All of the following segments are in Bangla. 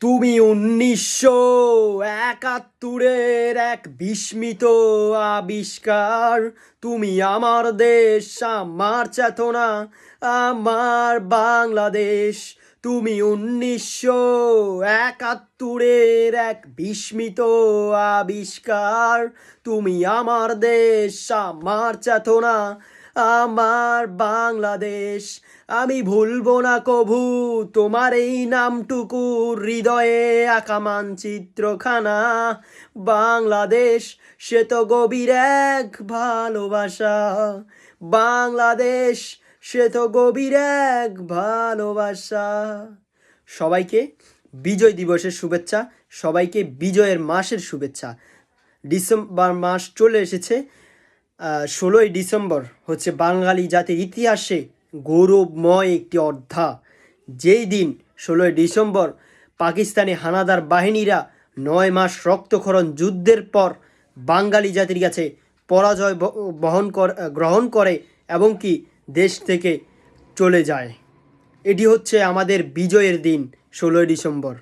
তুমি উনিশশো একাত্তরের এক বিস্মিত আবিষ্কার। তুমি আমার দেশ, আমার চেতনা, আমার বাংলাদেশ। তুমি উনিশশো একাত্তরের এক বিস্মিত আবিষ্কার। তুমি আমার দেশ, আমার চেতনা আমার বাংলাদেশ। আমি ভুলবো না কভু, তোমার এই নামটুকু হৃদয়ে আঁকা মানচিত্রখানা। বাংলাদেশ, সে তো গভীর এক ভালোবাসা। বাংলাদেশ, সে তো গভীর এক ভালোবাসা। সবাইকে বিজয় দিবসের শুভেচ্ছা, সবাইকে বিজয়ের মাসের শুভেচ্ছা। ডিসেম্বর মাস চলে এসেছে ষোলোই ডিসেম্বর হচ্ছে বাঙালি জাতির ইতিহাসে গৌরবময় একটি অধ্যা যেই দিন ষোলোই ডিসেম্বর পাকিস্তানি হানাদার বাহিনীরা নয় মাস রক্তক্ষরণ যুদ্ধের পর বাঙালি জাতির কাছে পরাজয় বহন কর গ্রহণ করে এবং কি দেশ থেকে চলে যায়। এটি হচ্ছে আমাদের বিজয়ের দিন ষোলোই ডিসেম্বর।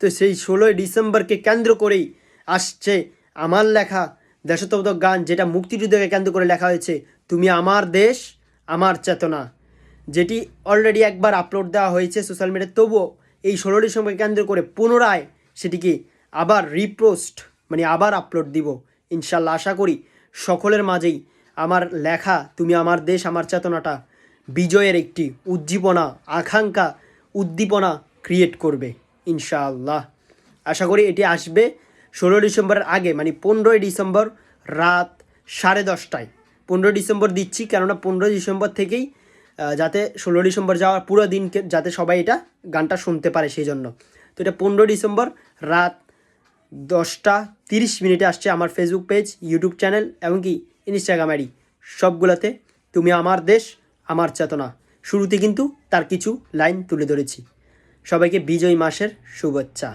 তো সেই ষোলোই ডিসেম্বরকে কেন্দ্র করেই আসছে আমার লেখা দেশাত্মবোধক গান যেটা মুক্তিযুদ্ধকে কেন্দ্র করে লেখা হয়েছে, তুমি আমার দেশ, আমার চেতনা। যেটি অলরেডি একবার আপলোড দেওয়া হয়েছে সোশ্যাল মিডিয়ায় তবুও এই ষোলো ডিসেম্বরকে কেন্দ্র করে পুনরায় সেটিকে আবার রিপোস্ট মানে আবার আপলোড দিব। ইনশাল্লাহ আশা করি সকলের মাঝেই আমার লেখা, তুমি আমার দেশ, আমার চেতনাটা বিজয়ের একটি উজ্জীবনা, আকাঙ্ক্ষা, উদ্দীপনা ক্রিয়েট করবে। ইনশাআল্লাহ। আশা করি এটি আসবে। ষোলো ডিসেম্বরের আগে মানে পনেরোই ডিসেম্বর রাত সাড়ে দশটায়। পনেরোই ডিসেম্বর দিচ্ছি, কেননা পনেরোই ডিসেম্বর থেকেই যাতে ষোলো ডিসেম্বর যাওয়ার পুরো দিনকে যাতে সবাই এটা গানটা শুনতে পারে সেই জন্য তো এটা পনেরো ডিসেম্বর রাত দশটা তিরিশ মিনিটে আসছে আমার ফেসবুক পেজ ইউটিউব চ্যানেল এমনকি ইনস্টাগ্রাম আইডি সবগুলোতে তুমি আমার দেশ, আমার চেতনা। শুরুতে কিন্তু তার কিছু লাইন তুলে ধরেছি। সবাইকে বিজয় মাসের শুভেচ্ছা।